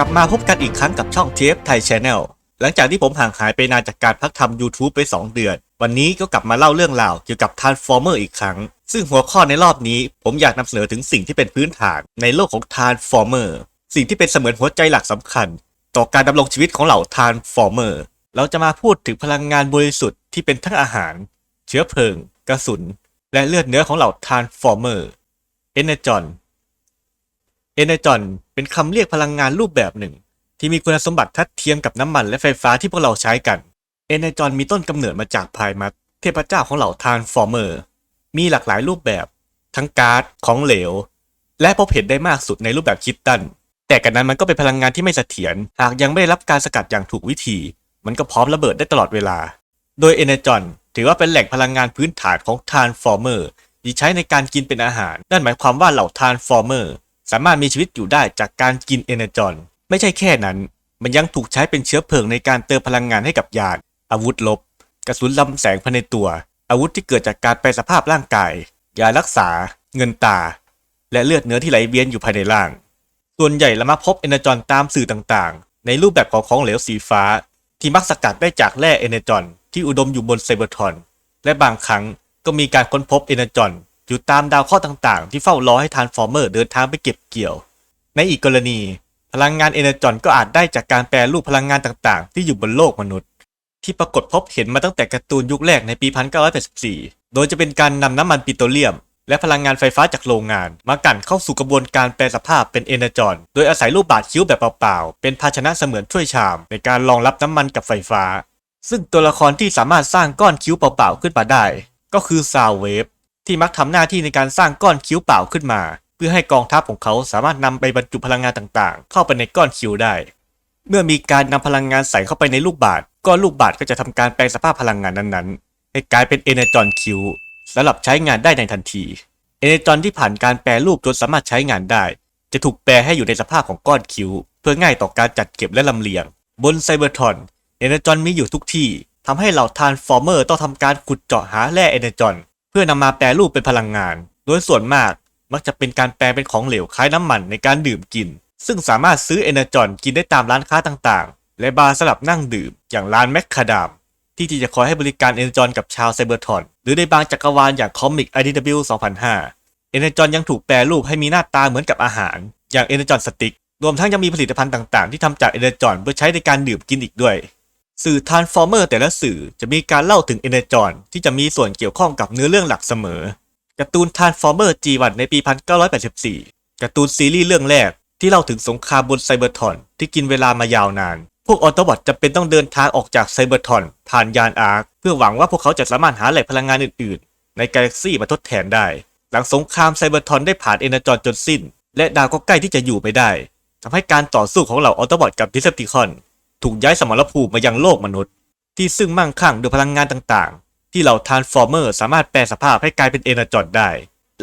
กลับมาพบกันอีกครั้งกับช่องเทฟไทยช n แนลหลังจากที่ผมห่างหายไปนานจากการพักทำ YouTube ไป 2 เดือน วันนี้ก็กลับมาเล่าเรื่องราวเกี่ยวกับ Transformer อีกครั้ง ซึ่งหัวข้อในรอบนี้ผมอยากนำเสนอถึงสิ่งที่เป็นพื้นฐานในโลกของ Transformer สิ่งที่เป็นเสมือนหัวใจหลักสำคัญ ต่อการดำรงชีวิตของเหล่า Transformer เราจะมาพูดถึงพลังงานบริสุทธิ์ที่เป็นทั้งอาหาร เชื้อเพลิง กระสุน และเลือดเนื้อของเหล่า Transformer Energon เอเนจอนเป็นคำเรียกพลังงานรูปแบบหนึ่ง ที่มีคุณสมบัติทัดเทียมกับน้ำมันและไฟฟ้าที่พวกเราใช้กันเอเนจอนมีต้นกำเนิดมาจากพายมัสเทพเจ้าของเหล่าทานส์ฟอร์เมอร์ มีหลากหลายรูปแบบ ทั้งก๊าซของเหลว และพบเห็นได้มากสุดในรูปแบบคิตตัน แต่กันนั้นมันก็เป็นพลังงานที่ไม่เสถียรหากยังไม่ได้รับการสกัดอย่างถูกวิธี มันก็พร้อมระเบิดได้ตลอดเวลา โดยเอเนจอนถือว่าเป็นแหล่งพลังงานพื้นฐานของทานส์ฟอร์เมอร์ที่ใช้ในการกินเป็นอาหาร นั่นหมายความว่าเหล่าทานส์ฟอร์เมอร์ สามารถมีชีวิตอยู่ได้จากการกินเอเนจอนไม่ใช่แค่นั้น มันยังถูกใช้เป็นเชื้อเพลิงในการเติมพลังงานให้กับยาน อาวุธลบ กระสุนลำแสงภายในตัว อาวุธที่เกิดจากการแปลสภาพร่างกาย ยารักษา เงินตา และเลือดเนื้อที่ไหลเวียนอยู่ภายในร่าง ส่วนใหญ่เรามาพบเอเนจอนตามสื่อต่างๆ ในรูปแบบของของเหลวสีฟ้า ที่มักสกัดได้จากแร่เอเนจอนที่อุดมอยู่บนไซเบอร์ทรอนและบางครั้งก็มีการค้นพบเอเนจอน อยู่ตามดาวเคราะห์ต่างๆ ที่เฝ้ารอให้ทานฟอร์เมอร์เดินทางไปเก็บเกี่ยว ในอีกกรณี พลังงานเอเนจอนก็อาจได้จากการแปรรูปพลังงานต่างๆ ที่อยู่บนโลกมนุษย์ ที่ปรากฏพบเห็นมาตั้งแต่การ์ตูนยุคแรกในปี 1984 โดยจะเป็นการนำน้ำมันปิโตรเลียม และพลังงานไฟฟ้าจากโรงงาน มากั่นเข้าสู่กระบวนการแปลสภาพเป็นเอเนจอนโดยอาศัยรูปบาดคิ้วแบบเปล่าๆเป็นภาชนะเสมือนถ้วยชาม ในการรองรับน้ำมันกับไฟฟ้า ซึ่งตัวละครที่สามารถสร้างก้อนคิ้วเปล่าๆขึ้นมาได้ ก็คือซาวเวฟ ที่มักทำหน้าที่ในการสร้างก้อนคิ้วเปล่าขึ้นมา เพื่อให้กองทัพของเขาสามารถนำไปบรรจุพลังงานต่างๆ เข้าไปในก้อนคิ้วได้ เมื่อมีการนำพลังงานใส่เข้าไปในลูกบาศก์ก้อนลูกบาศก์ก็จะทำการแปลงสภาพพลังงานนั้นๆ ให้กลายเป็นเอเนจอนคิ้วสำหรับใช้งานได้ในทันทีเอเนจอนที่ผ่านการแปรรูปจนสามารถใช้งานได้ จะถูกแปลให้อยู่ในสภาพของก้อนคิ้ว เพื่อง่ายต่อการจัดเก็บและลำเลียง บนไซเบอร์ทรอนเอเนจอนมีอยู่ทุกที่ทำให้เหล่าทรานส์ฟอร์เมอร์ต้องทำการขุดเจาะหาแร่เอเนจอน เพื่อนำมาแปรรูปเป็นพลังงาน โดยส่วนมากมักจะเป็นการแปลเป็นของเหลวคล้ายน้ำมันในการดื่มกิน ซึ่งสามารถซื้อเอเนจอนกินได้ตามร้านค้าต่างๆ และบาร์สลับนั่งดื่ม อย่างร้านแมคคาดาม ที่จะคอยให้บริการเอเนจอนกับชาวไซเบอร์ทรอน หรือในบางจักรวาลอย่างคอมิก IDW 2005 เอเนจอนยังถูกแปรรูปให้มีหน้าตาเหมือนกับอาหาร อย่างเอเนจอนสติ๊กรวมทั้งยังมีผลิตภัณฑ์ต่างๆ ที่ทำจากเอเนจอนเพื่อใช้ในการดื่มกินอีกด้วย สื่อ Transformer แต่ละสื่อจะมีการเล่าถึงเอเนจอนที่จะมีส่วนเกี่ยวข้องกับเนื้อเรื่องหลักเสมอการ์ตูน Transformer G1 ในปี 1984การ์ตูนซีรีส์เรื่องแรกที่เล่าถึงสงครามบนไซเบอร์ทอนที่กินเวลามายาวนาน พวกออโตบอทจะเป็นต้องเดินทางออกจากไซเบอร์ทอนผ่านยานอาร์คเพื่อหวังว่าพวกเขาจะสามารถหาแหล่งพลังงานอื่นๆ ในกาแล็กซี่มาทดแทนได้ หลังสงครามไซเบอร์ทอนได้ผ่านเอเนจอนจนสิ้น และดาวก็ใกล้ที่จะอยู่ไม่ได้ทำให้การต่อสู้ของเหล่าออโตบอทกับดิเซปติคอน ถูกย้ายสมรภูมิมายังโลกมนุษย์ ที่ซึ่งมั่งคั่งด้วยพลังงานต่างๆ ที่เหล่าทรานส์ฟอร์เมอร์สามารถแปลสภาพให้กลายเป็นเอเนจอนได้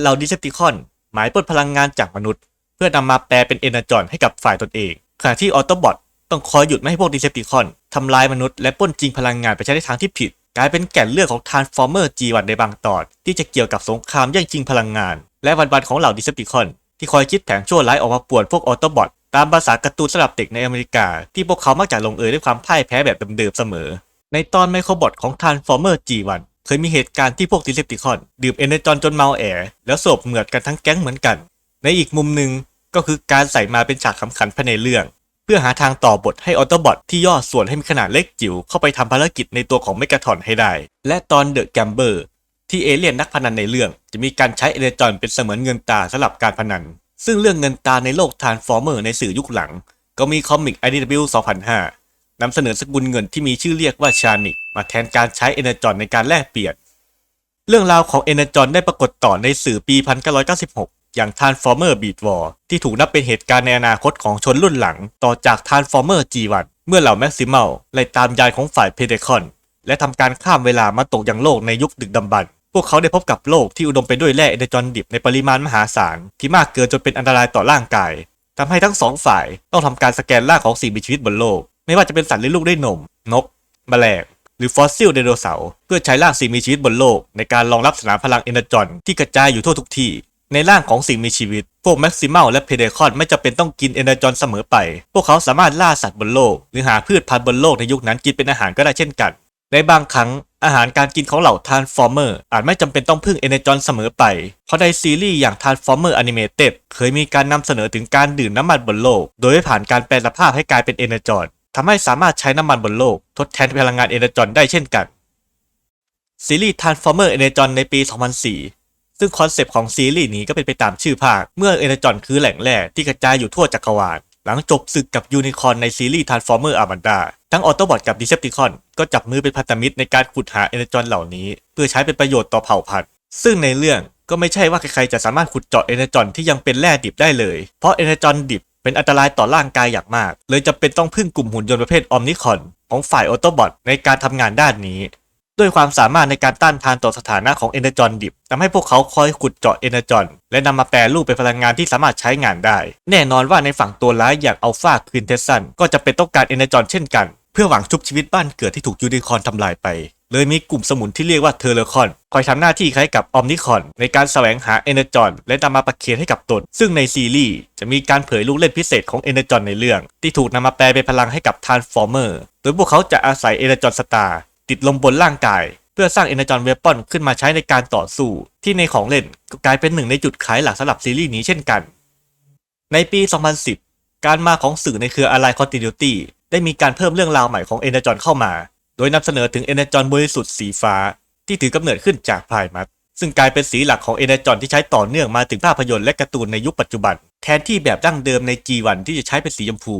เหล่าดิเซปติคอนหมายปล้นพลังงานจากมนุษย์ เพื่อนำมาแปลเป็นเอเนจอนให้กับฝ่ายตนเองขณะที่ออโตบอทต้องคอยหยุดไม่ให้พวกดิเซปติคอนทำลายมนุษย์และปล้นจริงพลังงานไปใช้ในทางที่ผิด กลายเป็นแก่นเรื่องของทรานส์ฟอร์เมอร์ G1 ในบางตอนที่จะเกี่ยวกับสงครามแย่งชิงพลังงาน และวันๆของเหล่าดิเซปติคอนที่คอยคิดแผนชั่วร้ายออกมาป่วนพวกออโตบอท ตามภาษาการ์ตูนสำหรับเด็กในอเมริกา ที่พวกเขามักจะลงเอยด้วยความพ่ายแพ้แบบเดิมๆเสมอ ในตอนไมโครบอทของ Transformer G1 เคยมีเหตุการณ์ที่พวกดิเซปติคอน ดื่มเอเนจอนจนเมาแอแล้วสบเหมือดกันทั้งแก๊งเหมือนกัน ในอีกมุมหนึ่งก็คือการใส่มาเป็นฉากขำขันภายในเรื่อง เพื่อหาทางต่อบทให้ออโตบอทที่ย่อส่วนให้มีขนาดเล็กจิ๋วเข้าไปทำภารกิจในตัวของเมกาทอนให้ได้ และตอนเดอะแกมเบอร์ที่เอเลี่ยนนักพนันในเรื่อง จะมีการใช้เอเนจอนเป็นเสมือนเงินตาสำหรับการพนัน ซึ่งเรื่องเงินตาในโลกทานส์ฟอร์เมอร์ในสื่อยุคหลัง ก็มีคอมิก IDW 2005 นำเสนอสกุลเงินที่มีชื่อเรียกว่าชานิก มาแทนการใช้เอเนจอนในการแลกเปลี่ยน เรื่องราวของเอเนจอนได้ปรากฏต่อในสื่อปี 1996 อย่าง Transformer Beat War ที่ถูกนับเป็นเหตุการณ์ในอนาคตของชนรุ่นหลัง ต่อจาก Transformer G1 เมื่อเหล่าแม็กซิมัลไล่ตามยานของฝ่ายเพเดคอนและทำการข้ามเวลามาตกยังโลกในยุคดึกดำบรร พวกเขาได้พบกับโลกที่อุดมไปด้วยแร่เอเนจอนดิบในปริมาณมหาศาลที่มากเกินจนเป็นอันตรายต่อร่างกายทำให้ทั้งสองฝ่ายต้องทำการสแกนร่างของสิ่งมีชีวิตบนโลก ไม่ว่าจะเป็นสัตว์เลี้ยงลูกด้วยนม นก แมลงหรือฟอสซิลไดโนเสาร์เพื่อใช้ร่างสิ่งมีชีวิตบนโลก ในการรองรับสนามพลังเอเนจอนที่กระจายอยู่ทั่วทุกที่ ในร่างของสิ่งมีชีวิต พวกแม็กซิมัลและเพเดคอนไม่จำเป็นต้องกินเอเนจอนเสมอไป พวกเขาสามารถล่าสัตว์บนโลก หรือหาพืชพันธุ์บนโลกในยุคนั้นกินเป็นอาหารก็ได้เช่นกัน ในบางครั้งอาหารการกินของเหล่าทานฟอร์เมอร์อาจไม่จำเป็นต้องพึ่งเอเนจอนเสมอไป เพราะในซีรีส์อย่าง Transformer Animated เคยมีการนำเสนอถึงการดื่มน้ำมันบนโลก โดยไม่ผ่านการแปลสภาพให้กลายเป็นเอเนจอนทำให้สามารถใช้น้ำมันบนโลก ทดแทนพลังงานเอเนจอนได้เช่นกัน ซีรีส์ Transformer Energon ในปี 2004 ซึ่งคอนเซปต์ของซีรีส์นี้ก็เป็นไปตามชื่อภาค เมื่อเอเนจอนคือแหล่งแร่ที่กระจายอยู่ทั่วจักรวาล หลังจบศึกกับยูนิคอร์นในซีรีส์ Transformer Amanda ทั้งออโตบอทกับดิเซปติคอนก็จับมือเป็นพันธมิตรในการขุดหาเอเนจอนเหล่านี้ เพื่อใช้เป็นประโยชน์ต่อเผ่าพันธุ์ ซึ่งในเรื่องก็ไม่ใช่ว่าใครๆจะสามารถขุดเจาะเอเนจอนที่ยังเป็นแร่ดิบได้เลย เพราะเอเนจอนดิบเป็นอันตรายต่อร่างกายอย่างมาก เลยจำเป็นต้องพึ่งกลุ่มหุ่นยนต์ประเภทออมนิคอนของฝ่ายออโตบอทในการทำงานด้านนี้ ด้วยความสามารถในการต้านทานต่อสถานะของเอเนจอนดิบทำให้พวกเขาคอยขุดเจาะเอเนจอนและนำมาแปรรูปเป็นพลังงานที่สามารถใช้งานได้ แน่นอนว่าในฝั่งตัวร้ายอย่างอัลฟาคืนเทสซันก็จะเป็นต้องการเอเนจอนเช่นกัน เพื่อหวังชุบชีวิตบ้านเกิดที่ถูกยูนิคอนทำลายไป เลยมีกลุ่มสมุนที่เรียกว่าเทเลคอน คอยทำหน้าที่คล้ายกับออมนิคอน ในการแสวงหาเอเนจอนและนำมาประเคนให้กับตน ซึ่งในซีรีส์จะมีการเผยลูกเล่นพิเศษของเอเนจอนในเรื่อง ที่ถูกนำมาแปลเป็นพลังให้กับทานฟอร์เมอร์ โดยพวกเขาจะอาศัยเอเนจอนสตาร์ ติดลมบนร่างกาย เพื่อสร้างเอเนจอนเวปอนขึ้นมาใช้ในการต่อสู้ ที่ในของเล่นก็กลายเป็นหนึ่งในจุดขายหลักสำหรับซีรีส์นี้เช่นกัน ในปี 2010 การมาของสื่อในเครือ Ally Continuity ได้มีการเพิ่มเรื่องราวใหม่ของเอเนจอนเข้ามา โดยนำเสนอถึงเอเนจอนบริสุทธิ์สีฟ้า ที่ถือกำเนิดขึ้นจากพายมัสซึ่งกลายเป็นสีหลักของเอเนจอนที่ใช้ต่อเนื่องมาถึงภาพยนตร์และการ์ตูนในยุคปัจจุบัน แทนที่แบบดั้งเดิมใน G1 ที่จะใช้เป็นสีชมพู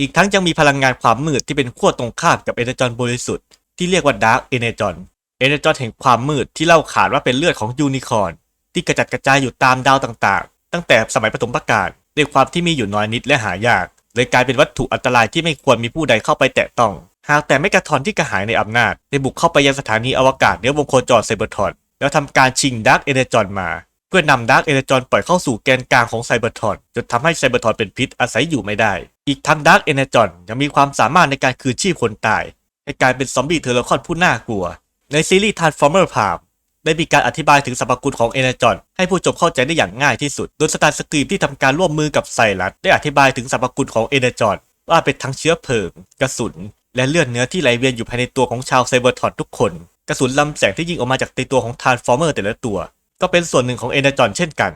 อีกทั้งยังมีพลังงานความมืดที่เป็นขั้วตรงข้ามกับเอเนจอนบริสุทธิ์ ที่เรียกว่าดาร์กเอเนจอนเอเนจอนแห่งความมืดที่เล่าขานว่าเป็นเลือดของยูนิคอร์นที่กระจัดกระจายอยู่ตามดาวต่างๆ ตั้งแต่สมัยปฐมกาลด้วยความที่มีอยู่น้อยนิดและหายาก เลยกลายเป็นวัตถุอันตรายที่ไม่ควรมีผู้ใดเข้าไปแตะต้อง หากแต่ไม่กระทอนที่กระหายในอำนาจได้บุกเข้าไปยังสถานีอวกาศเหนือวงโคจรไซเบอร์ทรอนแล้วทำการชิงดาร์กเอเนจอนมา เพื่อนำดาร์กเอเนจอนปล่อยเข้าสู่แกนกลางของไซเบอร์ทรอนจนทำให้ไซเบอร์ทรอนเป็นพิษอาศัยอยู่ไม่ได้ อีกทั้งดาร์กเอเนจอนยังมีความสามารถในการคืนชีพคนตาย ให้กลายเป็นซอมบี้เทอร์โลคอนผู้น่ากลัว ในซีรีส์ Transformer Prime ได้มีการอธิบายถึงสรรพคุณของเอเนจอนให้ผู้ชมเข้าใจได้อย่างง่ายที่สุด โดยสตาร์สกรีมที่ทำการร่วมมือกับไซรัสได้อธิบายถึงสรรพคุณของเอเนจอนว่าเป็นทั้งเชื้อเพลิง กระสุน และเลือดเนื้อที่ไหลเวียนอยู่ภายในตัวของชาวไซเบอร์ทอนทุกคน กระสุนลำแสงที่ยิงออกมาจากในตัวของทานฟอร์เมอร์แต่ละตัว ก็เป็นส่วนหนึ่งของเอเนจอนเช่นกัน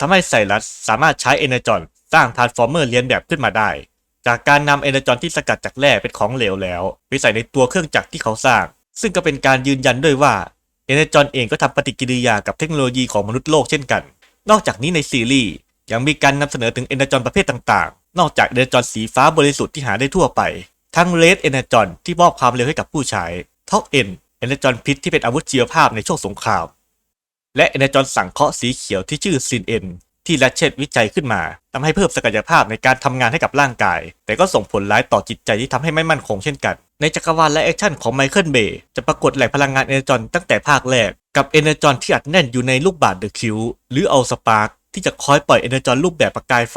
ทำให้ไซรัสสามารถใช้เอเนจอนสร้างทานฟอร์เมอร์เลียนแบบขึ้นมาได้ จากการนำเอเนจอนที่สกัดจากแร่เป็นของเหลวแล้ว ไปใส่ในตัวเครื่องจักรที่เขาสร้าง ซึ่งก็เป็นการยืนยันด้วยว่าเอเนจอนเองก็ทำปฏิกิริยากับเทคโนโลยีของมนุษย์โลกเช่นกัน นอกจากนี้ในซีรีส์ยังมีการนำเสนอถึงเอเนจอนประเภทต่างๆ นอกจากเอเนจอนสีฟ้าบริสุทธิ์ที่หาได้ทั่วไป ทั้งเลดเอเนจอนที่มอบความเร็วให้กับผู้ใช้ท็อกเอ็นเอเนจอนพิษที่เป็นอาวุธชีวภาพในช่วงสงคราม และเอเนจอนสังเคราะห์สีเขียวที่ชื่อซินเอ็น ที่แรชเชตวิจัยขึ้นมาทำให้เพิ่มศักยภาพในการทำงานให้กับร่างกาย แต่ก็ส่งผลร้ายต่อจิตใจที่ทำให้ไม่มั่นคงเช่นกัน ในจักรวาลและแอคชั่นของไมเคิลเบย์จะปรากฏแหล่งพลังงานเอเนจอนตั้งแต่ภาคแรก กับเอเนจอนที่อัดแน่นอยู่ในลูกบาศก์เดอะคิวหรือเอาสปาร์กที่จะคอยปล่อยเอเนจอนรูปแบบประกายไฟ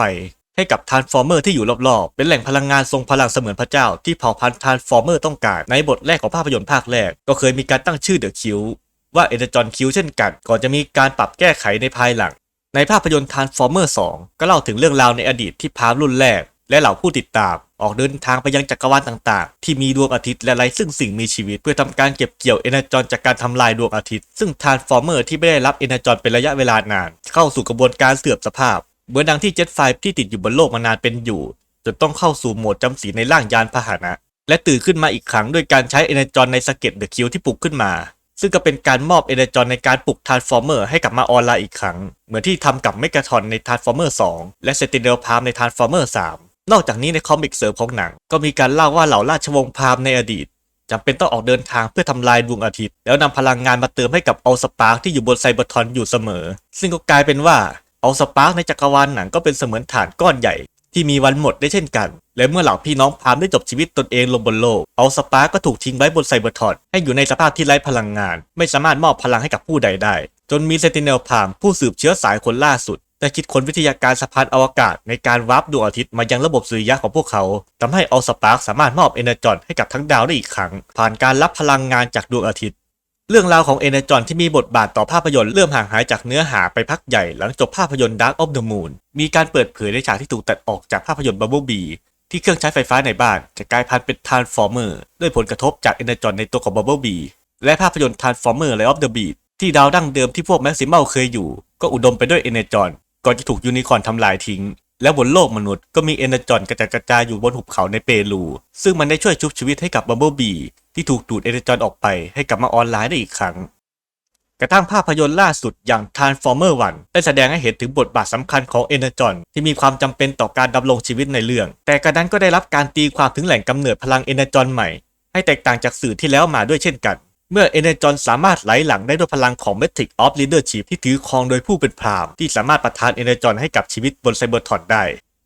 ให้กับทานฟอร์เมอร์ที่อยู่รอบๆ เป็นแหล่งพลังงานทรงพลังเสมือนพระเจ้าที่เผ่าพันธุ์ทานฟอร์เมอร์ต้องการ ในบทแรกของภาพยนตร์ภาคแรก ก็เคยมีการตั้งชื่อเดอะคิวว่าเอเนจอนคิวเช่นกัน ก่อนจะมีการปรับแก้ไขในภายหลัง ในภาพยนตร์ Transformer 2 ก็เล่าถึงเรื่องราวในอดีตที่พามรุ่นแรก และเหล่าผู้ติดตาม ออกเดินทางไปยังจักรวาลต่างๆ ที่มีดวงอาทิตย์และไรซึ่งสิ่งมีชีวิต เพื่อทำการเก็บเกี่ยวเอเนจอนจากการทำลายดวงอาทิตย์ ซึ่ง Transformer ที่ไม่ได้รับเอเนจอนเป็นระยะเวลานาน เข้าสู่กระบวนการเสื่อมสภาพ เหมือนดังที่เจ็ตไฟที่ติดอยู่บนโลกมานานเป็นอยู่จนต้องเข้าสู่โหมดจำศีลในร่างยานพาหนะ และตื่นขึ้นมาอีกครั้งด้วยการใช้เอเนจอนในสเก็ตเดอะคิวที่ปลุกขึ้นมา ซึ่งก็เป็นการมอบเอเนจอนในการปลุกทาร์ฟอร์เมอร์ให้กลับมาออนไลน์อีกครั้ง เหมือนที่ทำกับเมกาทอนในทาร์ฟอร์เมอร์2และเซตินเนลพามในทาร์ฟอร์เมอร์3นอกจากนี้ในคอมิกเสริมของหนัง ก็มีการเล่าว่าเหล่าราชวงศ์พามในอดีตจำเป็นต้องออกเดินทางเพื่อทำลายดวงอาทิตย์ แล้วนำพลังงานมาเติมให้กับออลสปาร์กที่อยู่บนไซเบอร์ทอนอยู่เสมอ ซึ่งก็กลายเป็นว่าออลสปาร์กในจักรวาลหนังก็เป็นเสมือนฐานก้อนใหญ่ ที่มีวันหมดได้เช่นกัน และเมื่อเหล่าพี่น้องพามได้จบชีวิตตนเองลงบนโลก เอาสปาร์ก็ถูกทิ้งไว้บนไซเบอร์ทอนให้อยู่ในสภาพที่ไร้พลังงาน ไม่สามารถมอบพลังให้กับผู้ใดได้ จนมีเซติเนลพามผู้สืบเชื้อสายคนล่าสุดได้คิดค้นวิทยาการสะพานอวกาศในการวาร์ปดวงอาทิตย์มายังระบบสุริยะของพวกเขาทำให้ออสปาร์กสามารถมอบเอเนจอนให้กับทั้งดาวได้อีกครั้ง ผ่านการรับพลังงานจากดวงอาทิตย์ เรื่องราวของเอเนจอนที่มีบทบาทต่อภาพยนตร์เริ่มห่างหายจากเนื้อหาไปพักใหญ่หลังจบภาพยนตร์ Dark of the Moon มีการเปิดเผยในฉากที่ถูกตัดออกจากภาพยนตร์ Bumblebee ที่เครื่องใช้ไฟฟ้าในบ้านจะกลายพันธุ์เป็น Transformer ด้วยผลกระทบจากเอเนจอนในตัวของ Bumblebee และภาพยนตร์ Transformer Life of the Beat ที่ดาวดั้งเดิมที่พวกแม็กซิมัลเคยอยู่ ก็อุดมไปด้วยเอเนจอนก่อนจะถูกยูนิคอร์นทำลายทิ้ง และบนโลกมนุษย์ก็มีเอเนจอนกระจัดกระจายอยู่บนหุบเขาในเปรูซึ่งมันได้ช่วยชุบชีวิตให้กับบัมเบิลบี ที่ถูกดูดเอเนจอนออกไปให้กลับมาออนไลน์ได้อีกครั้ง กระทั่งภาพยนตร์ล่าสุดอย่าง Transformer 1 ได้แสดงให้เห็นถึงบทบาทสำคัญของเอเนจอนที่มีความจำเป็นต่อการดำรงชีวิตในเรื่อง แต่กระนั้นก็ได้รับการตีความถึงแหล่งกำเนิดพลังเอเนจอนใหม่ ให้แตกต่างจากสื่อที่แล้วมาด้วยเช่นกัน เมื่อเอเนจอนสามารถไหลหลังได้ด้วยพลังของ Metric of Leadership ที่ถือครองโดยผู้เป็นพรามที่สามารถประทานเอเนจอนให้กับชีวิตบนไซเบอร์ทอนได้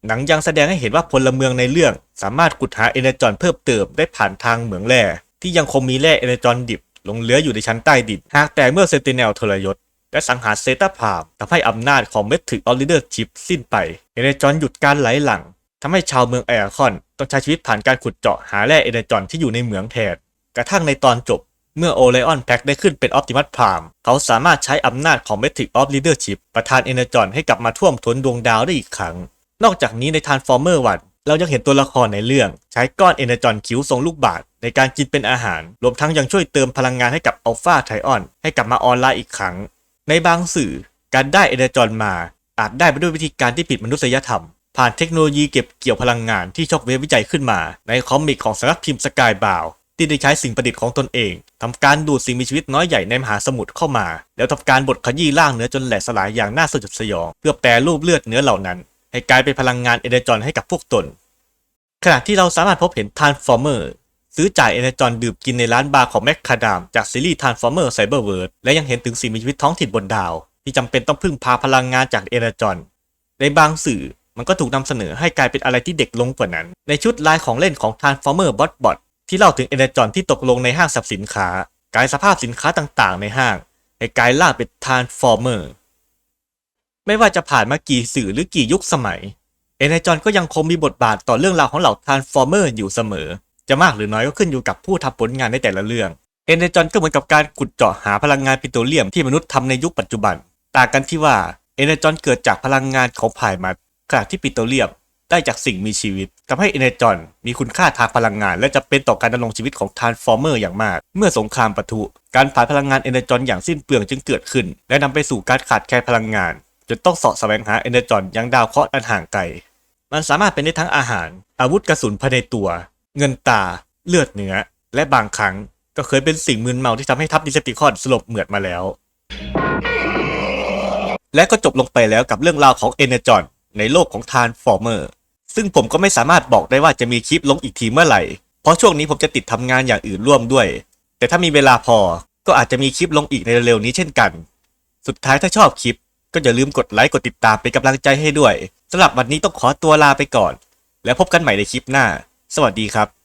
หนังยังแสดงให้เห็นว่าพลเมืองในเรื่อง สามารถขุดหาเอเนจอนเพิ่มเติมได้ผ่านทางเหมืองแร่ ที่ยังคงมีแร่เอเนจอนดิบหลงเหลืออยู่ในชั้นใต้ดินหากแต่เมื่อเซนติเนลทรยศและสังหารเซตาพามทำให้อำนาจของเมทริกออลิเดอร์ชิปสิ้นไปเอเนจอนหยุดการไหลหลังทำให้ชาวเมืองไออาคอนต้องใช้ชีวิตผ่านการขุดเจาะหาแร่เอเนจอนที่อยู่ในเหมืองแทนกระทั่งในตอนจบเมื่อโอไลออนแพ็กได้ขึ้นเป็นออ t ติมัสพามเขาสามารถใช้อำนาจของเมทริกออฟลีเดอร์ชิพประทานเอเนจอนให้กลับมาท่วมท้นดวงดาวได้อีกครั้ง นอกจากนี้ใน Transformer วันเรายังเห็นตัวละครในเรื่อง ใช้ก้อนเอเนจอนคิ้วทรงลูกบาศ ในการกินเป็นอาหาร รวมทั้งยังช่วยเติมพลังงานให้กับอัลฟาไทออนให้กลับมาออนไลน์อีกครั้ง ในบางสื่อการได้เอเนจอนมา อาจได้ไปด้วยวิธีการที่ผิดมนุษยธรรม ผ่านเทคโนโลยีเก็บเกี่ยวพลังงานที่ช็อกเวฟวิจัยขึ้นมา ในคอมิกของสำนักพิมพ์สกายบาวที่ได้ใช้สิ่งประดิษฐ์ของตนเองทำการดูดสิ่งมีชีวิตน้อยใหญ่ในมหาสมุทรเข้ามา แล้วทำการบดขยี้ร่างเนื้อจนแหลกสลายอย่างน่าสยดสยอง เพื่อแปรรูปเลือดเนื้อเหล่านั้น ให้กลายเป็นพลังงานเอเนจอนให้กับพวกตน ขณะที่เราสามารถพบเห็นท r น s ฟอร์เมอร์ ซื้อจ่ายเอเนจอนดื่มกินในร้านบาร์ของแมคคาดามจากซีรีส์ Transformer Cyberverse และยังเห็นถึงสิ่งมีชีวิตท้องถิ่นบนดาว ที่จำเป็นต้องพึ่งพาพลังงานจากเอเนจอนในบางสื่อมันก็ถูกนำเสนอให้กลายเป็นอะไรที่เด็กลงกว่านั้น ในชุดลายของเล่นของ Transformer Bot Bot ที่เล่าถึงเอเนจอนที่ตกลงในห้างสรรพสินค้า กลายสภาพสินค้าต่างๆ ในห้างให้กลายล่างเป็น Transformer ไม่ว่าจะผ่านมากี่สื่อหรือกี่ยุคสมัยเอเนจอนก็ยังคงมีบทบาทต่อเรื่องราวของเหล่า Transformer อยู่เสมอ จะมากหรือน้อยก็ขึ้นอยู่กับผู้ทำผลงานในแต่ละเรื่อง เอเนจอนก็เหมือนกับการขุดเจาะหาพลังงานปิโตรเลียมที่มนุษย์ทำในยุคปัจจุบัน ต่างกันที่ว่าเอเนจอนเกิดจากพลังงานของไผ่มัดขณะที่ปิโตรเลียมได้จากสิ่งมีชีวิตทำให้เอเนจอนมีคุณค่าทางพลังงาน และจะเป็นต่อการดำรงชีวิตของทานส์ฟอร์เมอร์อย่างมาก เมื่อสงครามปะทุ การผ่านพลังงานเอเนจอนอย่างสิ้นเปลืองจึงเกิดขึ้น และนำไปสู่การขาดแคลนพลังงานจนต้องเสาะแสวงหาเอเนจอนยังดาวเคราะห์อันห่างไกล มันสามารถเป็นได้ทั้งอาหาร อาวุธกระสุนภายในตัว เงินตา เลือดเนื้อ และบางครั้งก็เคยเป็นสิ่งมึนเมาที่ทำให้ทัพดิเซปติคอนสลบเหมือดมาแล้ว และก็จบลงไปแล้วกับเรื่องราวของเอเนจอนในโลกของทานฟอร์เมอร์ซึ่งผมก็ไม่สามารถบอกได้ว่าจะมีคลิปลงอีกทีเมื่อไหร่ เพราะช่วงนี้ผมจะติดทำงานอย่างอื่นร่วมด้วย แต่ถ้ามีเวลาพอก็อาจจะมีคลิปลงอีกในเร็วๆนี้เช่นกัน สุดท้ายถ้าชอบคลิป ก็อย่าลืมกดไลค์กดติดตามเป็นกำลังใจให้ด้วยสำหรับวันนี้ต้องขอตัวลาไปก่อน แล้วพบกันใหม่ในคลิปหน้า สวัสดีครับ